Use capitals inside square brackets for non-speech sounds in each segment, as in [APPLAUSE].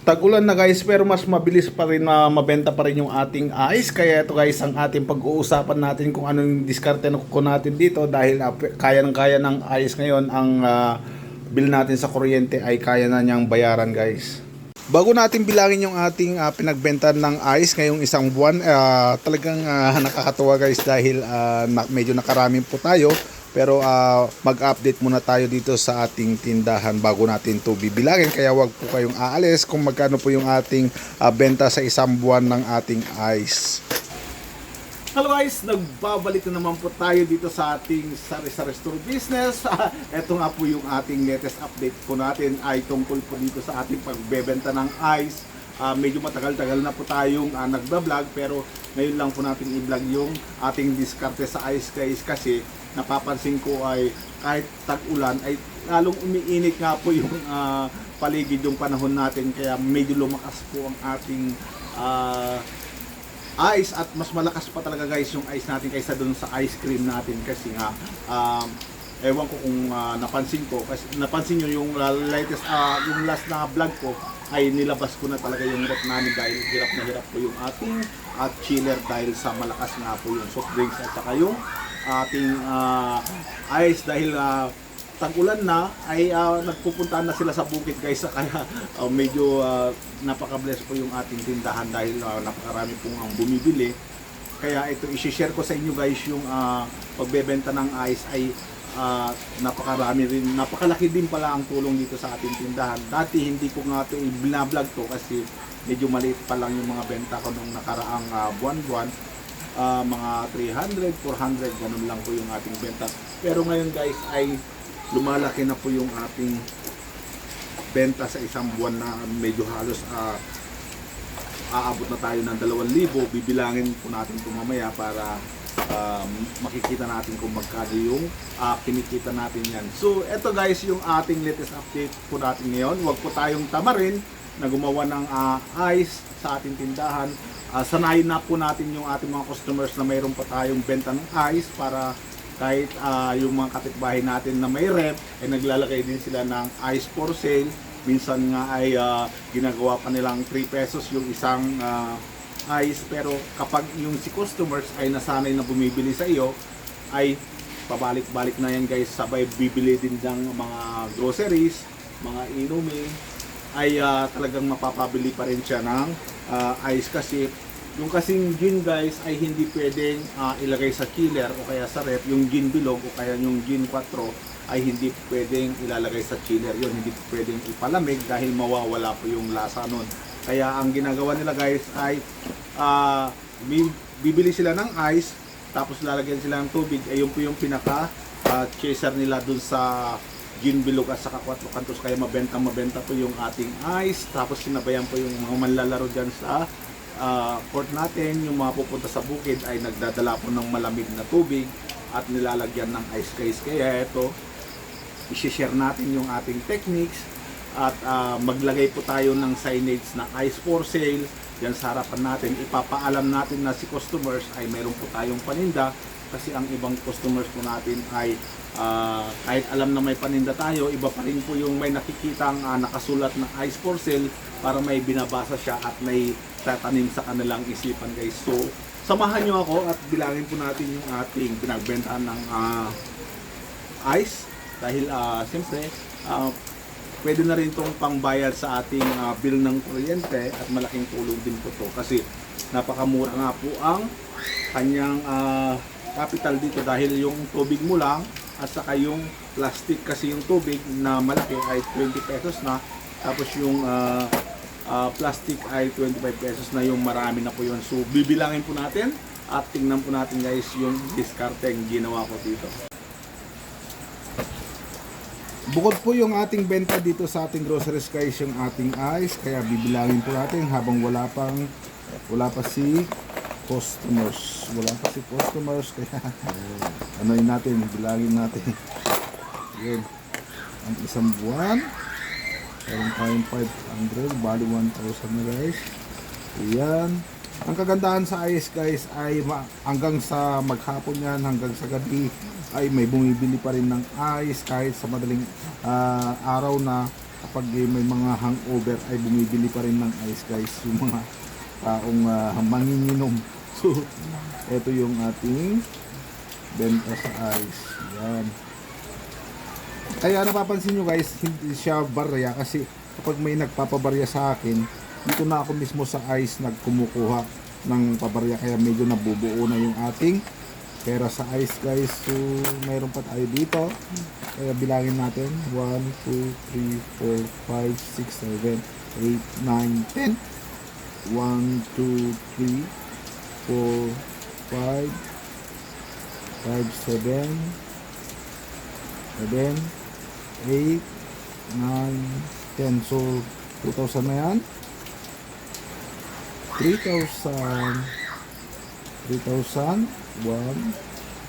Tag-ulan na guys pero mas mabilis pa rin na mabenta pa rin yung ating ice. Kaya ito guys ang ating pag-uusapan natin kung anong diskarte na ko natin dito dahil ah, p- kaya ng kaya ng ice ngayon ang ah, bill natin sa kuryente ay kaya na niyang bayaran guys. Bago natin bilangin yung ating ah, pinagbenta ng ice ngayong isang buwan, ah, talagang ah, [LAUGHS] nakakatuwa guys dahil ah, na, medyo nakaraming po tayo. Pero ah, mag-update muna tayo dito sa ating tindahan bago natin to bibilangin. Kaya wag po kayong aalis kung magkano po yung ating ah, benta sa isang buwan ng ating ice. Hello guys, nagbabalik na naman po tayo dito sa ating sari-sari store business. [LAUGHS] Ito nga po yung ating latest update po natin ay tungkol po dito sa ating pagbebenta ng ice. Ah, medyo matagal-tagal na po tayong uh, nagba-vlog pero ngayon lang po natin i-vlog yung ating diskarte sa ice guys kasi napapansin ko ay kahit tag-ulan ay lalong umiinit nga po yung ah, paligid yung panahon natin. Kaya medyo lumakas po ang ating ah, ice at mas malakas pa talaga guys yung ice natin kaysa dun sa ice cream natin. Kasi nga um, ewan ko kung ah, napansin ko. Kasi napansin nyo yung latest ah, yung last na vlog ko ay nilabas ko na talaga yung rep namin dahil hirap na hirap po yung ating at chiller dahil sa malakas nga po yung soft drinks at saka yung ating ah, ice dahil ah, tag-ulan na ay ah, nagpupuntahan na sila sa bukid guys. [LAUGHS] Kaya ah, medyo uh, napaka-bless po yung ating tindahan dahil ah, napakarami pong ang bumibili. Kaya ito i-share ko sa inyo guys yung ah, pagbebenta ng ice ay ah, napakarami rin napakalaki din pala ang tulong dito sa ating tindahan. Dati hindi ko nga ito i-vlog to kasi medyo maliit pa lang yung mga benta ko nung nakaraang ah, buwan-buwan Ah, mga 300, 400 ganun lang po yung ating benta. Pero ngayon guys ay lumalaki na po yung ating benta sa isang buwan na medyo halos ah, aabot na tayo ng 2,000 bibilangin po natin ito mamaya para um, makikita natin kung magkano yung ah, kinikita natin yan. So eto guys yung ating latest update po natin ngayon. Wag po tayong tamarin na gumawa ng ah, ice sa ating tindahan Ah, sanayin na po natin yung ating mga customers na mayroon pa tayong benta ng ice para kahit ah, yung mga kapitbahay natin na may rep ay naglalagay din sila ng ice for sale. Minsan nga ay ah, ginagawa pa nilang 3 pesos yung isang ah, ice pero kapag yung si customers ay nasanay na bumibili sa iyo ay pabalik-balik na yan guys. Sabay bibili din ng mga groceries mga inumin. Ay ah, talagang mapapabili pa rin siya ng ah, ice kasi. Yung kasing gin guys ay hindi pwedeng ah, ilagay sa chiller o kaya sa ref. Yung gin bilog o kaya yung gin 4 ay hindi pwedeng ilalagay sa chiller. Yun hindi pwedeng ipalamig dahil mawawala po yung lasa nun. Kaya ang ginagawa nila guys ay bi- bibili sila ng ice tapos lalagyan sila ng tubig. Ayun po yung pinaka ah, chaser nila dun sa gin bilog at saka 4 kantos kaya mabenta mabenta po yung ating ice. Tapos sinabayan po yung mga manlalaro dyan sa ah, court natin. Yung mga pupunta sa bukid ay nagdadala po ng malamig na tubig at nilalagyan ng ice guys kaya ito i-share natin yung ating techniques at ah, maglagay po tayo ng signage na ice for sale. Yan sa harapan natin. Ipapaalam natin na si customers ay meron po tayong paninda kasi ang ibang customers po natin ay ah, kahit alam na may paninda tayo iba pa rin po yung may nakikitang ah, nakasulat na ice for sale para may binabasa siya at may tatanim sa kanilang isipan guys. So samahan nyo ako at bilangin po natin yung ating pinagbentahan ng ah, ice. Dahil ah siyempre ah, pwede na rin itong pangbayad sa ating ah, bill ng kuryente at malaking tulong din po to kasi napakamura nga po ang kanyang ah, capital dito dahil yung tubig mo lang at saka yung plastic kasi yung tubig na malaki ay 20 pesos na. Tapos yung ah, ah, plastic ay 25 pesos na yung marami na po yun. So bibilangin po natin at tingnan po natin guys yung diskarte ang ginawa ko dito. Bukod po yung ating benta dito sa ating groceries guys yung ating ice kaya bibilangin po natin habang wala pang wala pa si customers. Wala pa si customers [LAUGHS] kaya ano yun natin bilangin natin. Yun. Ang isang buwan meron tayong 500 bali 1,000 na guys. Yan ang kagandahan sa ice guys ay hanggang sa maghapon yan hanggang sa gabi ay may bumibili pa rin ng ice kahit sa madaling ah, araw na kapag eh, may mga hangover ay bumibili pa rin ng ice guys yung mga taong uh, manginginom. So, [LAUGHS] ito yung ating benta sa ice. Yan. Kaya napapansin nyo guys, hindi siya barya kasi kapag may nagpapabarya sa akin, dito na ako mismo sa ice nagkumukuha ng pabarya kaya medyo nabubuo na yung ating pera sa ice guys. So, mayroon pa tayo dito. Kaya bilangin natin. 1, 2, 3, 4, 5, 6, 7, 8, 9, 10. 1, 2, 3, 4, 5, 5, 7, 7, 8, 9, 10. So, 2,000 na yan. 3,000. 3,000. 1,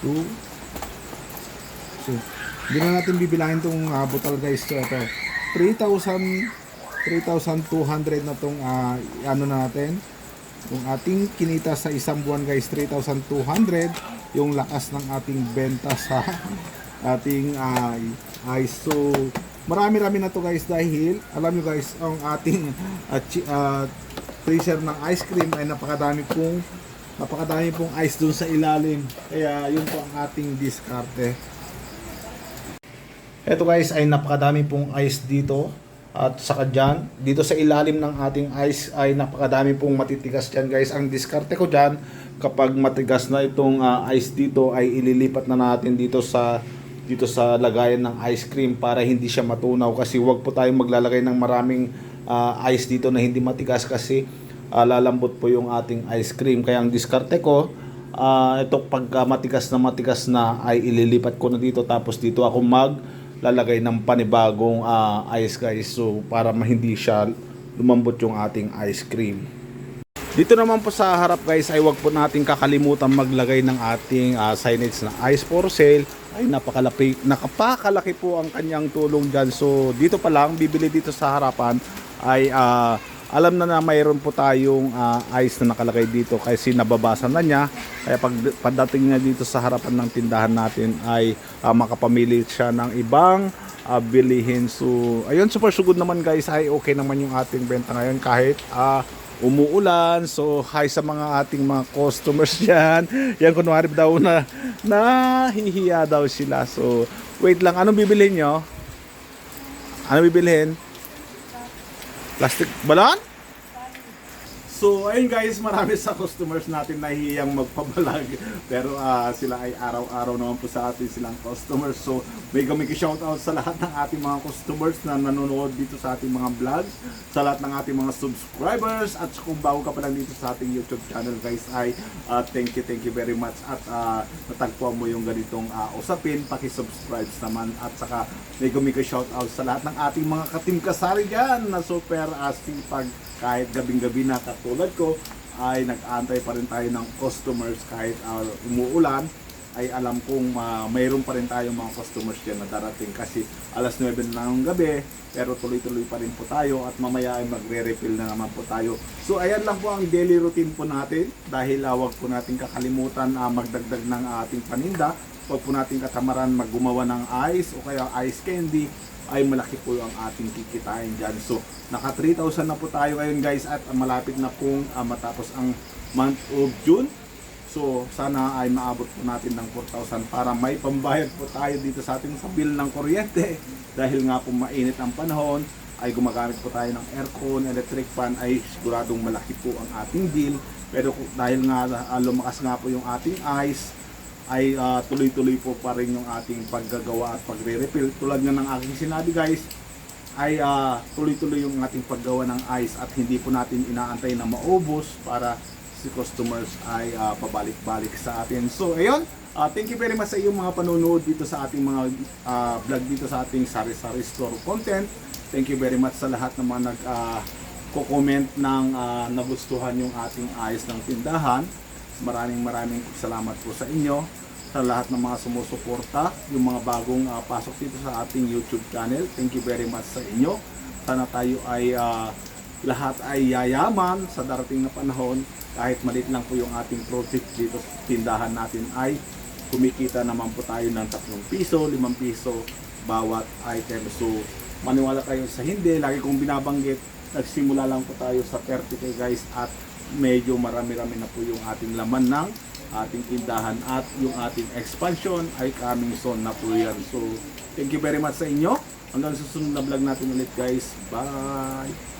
2. So, hindi na natin bibilangin itong uh, butal guys. So, ito. 3,000 3,200 na tong ah, ano na natin yung ating kinita sa isang buwan guys 3,200 yung lakas ng ating benta sa [LAUGHS] ating uh, ice so marami-rami na to guys dahil alam nyo guys ang ating [LAUGHS] uh, uh, freezer ng ice cream ay napakadami pong napakadami pong ice dun sa ilalim. Kaya yun po ang ating diskarte. Ito guys ay napakadami pong ice dito at saka dyan, dito sa ilalim ng ating ice ay napakadami pong matitigas dyan guys. Ang diskarte ko dyan, kapag matigas na itong ah, ice dito ay ililipat na natin dito sa dito sa lagayan ng ice cream para hindi siya matunaw kasi wag po tayong maglalagay ng maraming ah, ice dito na hindi matigas kasi ah, lalambot po yung ating ice cream. Kaya ang diskarte ko, ah, ito pag ah, matigas na matigas na ay ililipat ko na dito tapos dito ako mag lalagay ng panibagong ah, ice guys so para hindi siya lumambot yung ating ice cream. Dito naman po sa harap guys ay wag po nating kakalimutan maglagay ng ating ah, signage na ice for sale. Ay napakalaki, nakapakalaki po ang kanyang tulong dyan. So dito pa lang, bibili dito sa harapan ay ah, alam na na mayroon po tayong ah, ice na nakalagay dito kasi nababasa na niya. Kaya pag pagdating niya dito sa harapan ng tindahan natin ay ah, makapamili siya ng ibang ah, bilihin. So, ayun, super sugod naman guys. Ay, okay naman yung ating benta ngayon kahit ah, umuulan. So, hi sa mga ating mga customers [LAUGHS] yan. Yan, kunwari daw na nahihiya daw sila. So, wait lang. Anong bibilhin nyo? Ano bibilhin? Plastic balon? So, ayun guys, marami sa customers natin nahihiyang magpabalag. [LAUGHS] Pero ah, sila ay araw-araw naman po sa atin silang customers. So, may kami shoutout sa lahat ng ating mga customers na nanonood dito sa ating mga vlogs. Sa lahat ng ating mga subscribers. At kung bago ka pa lang dito sa ating YouTube channel guys ay ah, thank you, thank you very much. At uh, natagpuan mo yung ganitong ah, usapin. Paki-subscribe naman. At saka may kami shoutout sa lahat ng ating mga katim kasari dyan na super uh, sipag kahit gabing-gabi na katulad ko ay nag-aantay pa rin tayo ng customers kahit uh, umuulan ay alam kong uh, mayroon pa rin tayong mga customers dyan na darating. Kasi alas 9 na ng gabi pero tuloy-tuloy pa rin po tayo at mamaya ay magre-refill na naman po tayo. So ayan lang po ang daily routine po natin dahil uh, wag po natin kakalimutan uh, magdagdag ng ating paninda. Wag po natin katamaran maggumawa ng ice o kaya ice candy ay malaki po ang ating kikitain dyan. So, naka 3,000 na po tayo ngayon guys at malapit na pong ah, matapos ang month of June. So, sana ay maabot po natin ng 4,000 para may pambayad po tayo dito sa ating sa bill ng kuryente. [LAUGHS] Dahil nga po mainit ang panahon, ay gumagamit po tayo ng aircon, electric fan, ay siguradong malaki po ang ating bill. Pero dahil nga ah, lumakas nga po yung ating ice, ay ah, tuloy-tuloy po pa rin yung ating paggagawa at pagre-refill. Tulad nga ng aking sinabi guys, ay ah, tuloy-tuloy yung ating paggawa ng ice at hindi po natin inaantay na maubos para si customers ay ah, pabalik-balik sa atin. So, ayun. ah, thank you very much sa iyong mga panonood dito sa ating mga ah, vlog dito sa ating Sari-Sari Store content. Thank you very much sa lahat ng mga nag ah, ko-comment ng ah, nagustuhan yung ating ayos ng tindahan. Maraming maraming salamat po sa inyo sa lahat ng mga sumusuporta, yung mga bagong ah, pasok dito sa ating YouTube channel. Thank you very much sa inyo. Sana tayo ay ah, lahat ay yayaman sa darating na panahon. Kahit maliit lang po yung ating profit dito sa tindahan natin ay kumikita naman po tayo ng 3 piso, 5 piso bawat item. So, maniwala kayo sa hindi. Lagi kong binabanggit, nagsimula lang po tayo sa 30k guys at medyo marami-rami na po yung ating laman ng ating tindahan at yung ating expansion ay coming soon na po yan. So, thank you very much sa inyo. Hanggang susunod na vlog natin ulit guys. Bye!